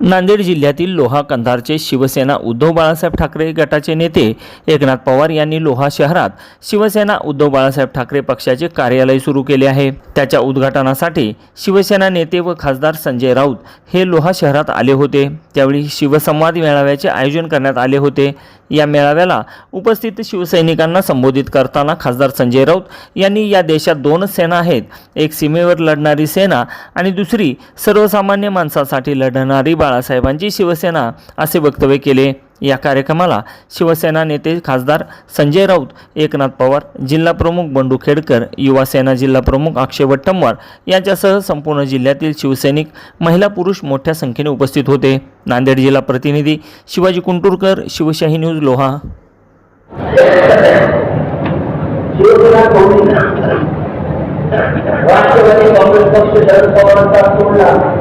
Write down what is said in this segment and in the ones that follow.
नांदेड जिल्ह्यातील लोहा कंधारचे शिवसेना उद्धव बाळासाहेब ठाकरे गटाचे नेते एकनाथ पवार यांनी लोहा शहरात शिवसेना उद्धव बाळासाहेब ठाकरे पक्षाचे कार्यालय सुरू केले आहे. त्याच्या उद्घाटनासाठी शिवसेना नेते व खासदार संजय राऊत हे लोहा शहरात आले होते. त्यावेळी शिवसंवाद मेळाव्याचे आयोजन करण्यात आले होते. या मेळाव्याला उपस्थित शिवसैनिकांना संबोधित करताना खासदार संजय राऊत यांनी या देशात दोन सेना आहेत. एक सीमेवर लढणारी सेना आणि दुसरी सर्वसामान्य माणसासाठी लढणारी बाळा बाळासाहेबांची शिवसेना असे वक्तव्य केले. या कार्यक्रमाला शिवसेना नेते खासदार संजय राऊत एकनाथ पवार जिल्हा प्रमुख बंडू खेडकर युवा सेना जिल्हा प्रमुख अक्षय वट्टमवार यांच्यासह संपूर्ण जिल्ह्यातील शिवसैनिक महिला पुरुष मोठ्या संख्येने उपस्थित होते. नांदेड जिल्हा प्रतिनिधी शिवाजी कुंटूरकर शिवशाही न्यूज लोहा. राष्ट्रवादी काँग्रेस पक्ष शरद पवारांचा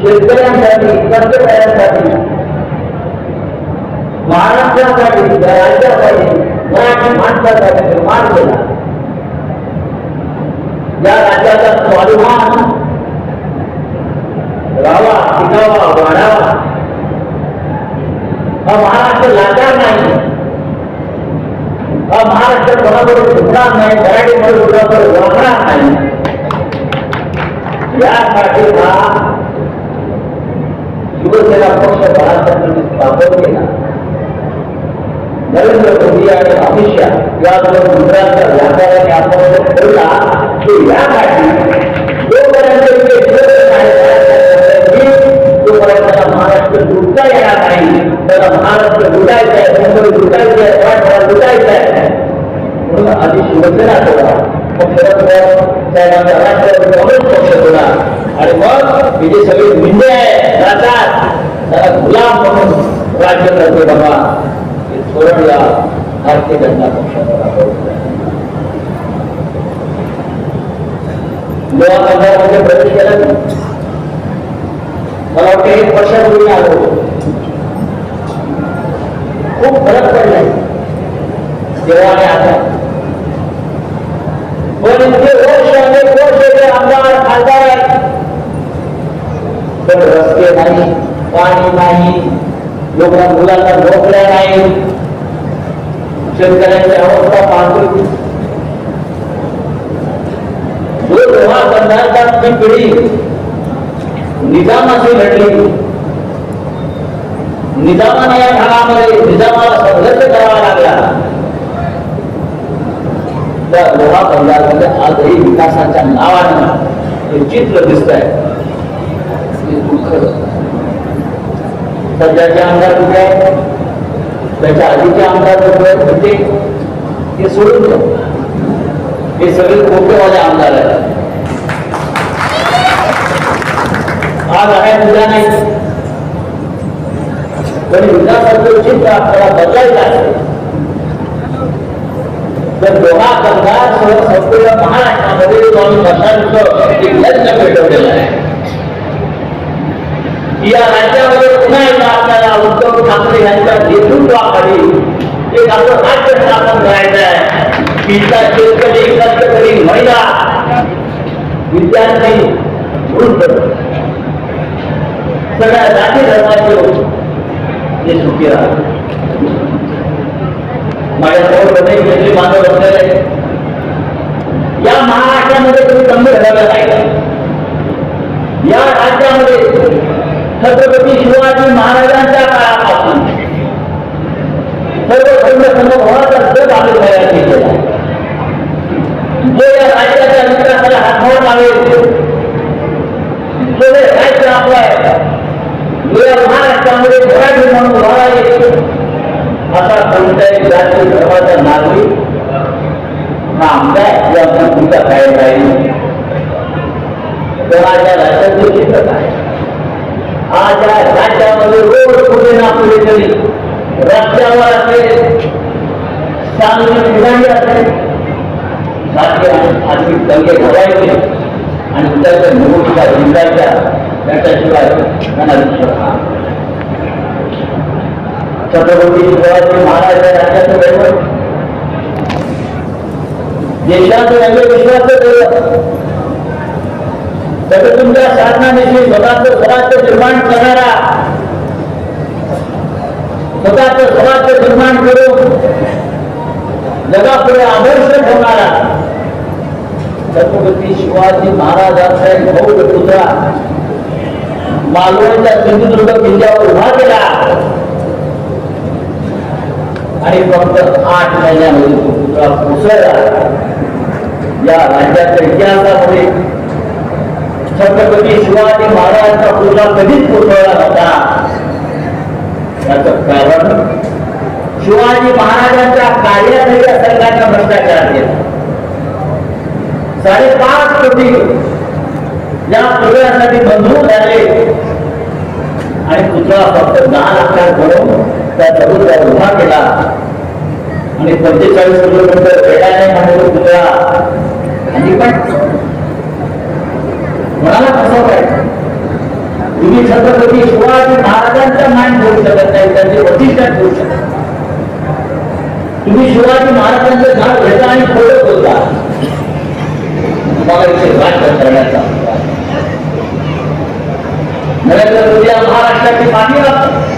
शेतकऱ्यांसाठी कर्जकऱ्यांसाठी महाराष्ट्रासाठी राज्यासाठी मराठी माणसासाठी निर्माण केला या राज्याचा स्वाभिमान राहावा टिकावा वाढावा हा महाराष्ट्र लाचार नाही. महाराष्ट्र कोणाकडे हा शिवसेना पक्ष बाळासाहेबांनी स्थापन केला नरेंद्र मोदी आणि अमित शहा या दोन गुजरातच्या व्यापाऱ्यांनी आपण ठरला की यासाठी जोपर्यंत येणार नाही त्याला महाराष्ट्र लुटायचं आहे मुंबई लुटायचं आहे मराठवाडा लुटायचं आहे म्हणून आधी शिवसेना शरद पवार साहेबांचा राष्ट्रवादी काँग्रेस पक्ष सोडा आणि मग हे जे सगळे मिंडे आहे जातात गुलाम म्हणून राज्य करते बाबा हे धोरण या भारतीय जनता पक्षाला राबवलं आहे. लोहा कंधारमध्ये प्रवेश केला. मला वाटतं एक वर्षापूर्वी आलो फरक पडलाय तेव्हा आणि आता पण इतके वर्ष अनेक वर्ष ते आमदार खासदार आहेत पण रस्ते नाही पाणी नाही लोकांना मुलांना नोकऱ्या नाही शेतकऱ्यांची अवस्था पाहतो जो तेव्हा कंधारची पिढी निजामाशी लढली निजामाने या काळामध्ये निजामाला संघर्ष करावा लागला त्या लोहा बंगालमध्ये आजही विकासाच्या नावानं हे चित्र दिसत आहे सध्याचे आमदार कुठे आहेत त्याच्या आधीचे आमदार कुठे म्हणजे हे सोडून द्या हे सगळे खोटेवाले आमदार आहेत आज आहे उद्या नाही पण विकासाचं चित्र आपल्याला बदलायचं आहे तर दोहा कंधार सह संपूर्ण महाराष्ट्रामध्ये जो वर्षांचं एक पेटवलेलं आहे या राज्यामध्ये पुन्हा एकदा आपल्याला उद्धव ठाकरे यांच्या एक आपलं स्थापन करायचं महिला। विद्यार्थी, वृद्ध। सगळ्या जाती धर्माचे ते सुखी राहतात. माझ्यासमोर अनेक वेगळे मानव बसलेले या महाराष्ट्रामध्ये तुम्ही कमी घडायला पाहिजे या राज्यामध्ये छत्रपती शिवाजी महाराजांच्या काळापासून सर्व धर्म समभावाचा जग आम्ही तयार केलेला आहे. जाती धर्माचा नागरिक हा आमदार या तुमच्या काय राहील कोणाच्या राज्याचे चित्र काय आज या राज्यामध्ये रोज कुठे ना कुठेतरी रस्त्यावर असेल चांगली ठिकाणी असेल सारखे आर्थिक दंगे घडायचे आणि त्याच्या निवडणुका जिंकायच्या त्याच्याशिवाय त्यांना दुसरं छत्रपती शिवाजी महाराज राज्याचं वैभव देशात जगाचं नवे विश्वाचं त्याचं तुमच्या साधनानिशी स्वतःचं स्वराज्य निर्माण करणारा स्वतःचं स्वराज्य निर्माण करून जगापुढे आदर्श ठेवणारा छत्रपती शिवाजी महाराजांचा एक भव्य पुतळा मालवणच्या सिंधुदुर्ग किल्ल्यावर उभा केला आणि फक्त आठ महिन्यामध्ये तो पुतळा कोसळला. या राज्याच्या इतिहासामध्ये छत्रपती शिवाजी महाराजांचा पुतळा कधीच कोसळला नव्हता. याच कारण शिवाजी महाराजांच्या कार्यालय सरकारचा भ्रष्टाचार केला साडेपाच कोटी या पुतळ्यासाठी मंजूर झाले. आणि पुतळा फक्त दहा लाखात बनवून त्या चबुतऱ्या उभा केला. आणि पंचेचाळीस किलोमीटर वेळाने म्हणतो पुतळा आणि पण मला कसं काय तुम्ही छत्रपती शिवाजी महाराजांचा मान ठेवू शकत नाही त्यांचे वरिष्ठ ठेवू शकत तुम्ही शिवाजी महाराजांचं नाव घेता आणि फोडत होता तुम्हाला इथे राज्य करण्याचा नरेंद्र मोदी महाराष्ट्राची माती लागतात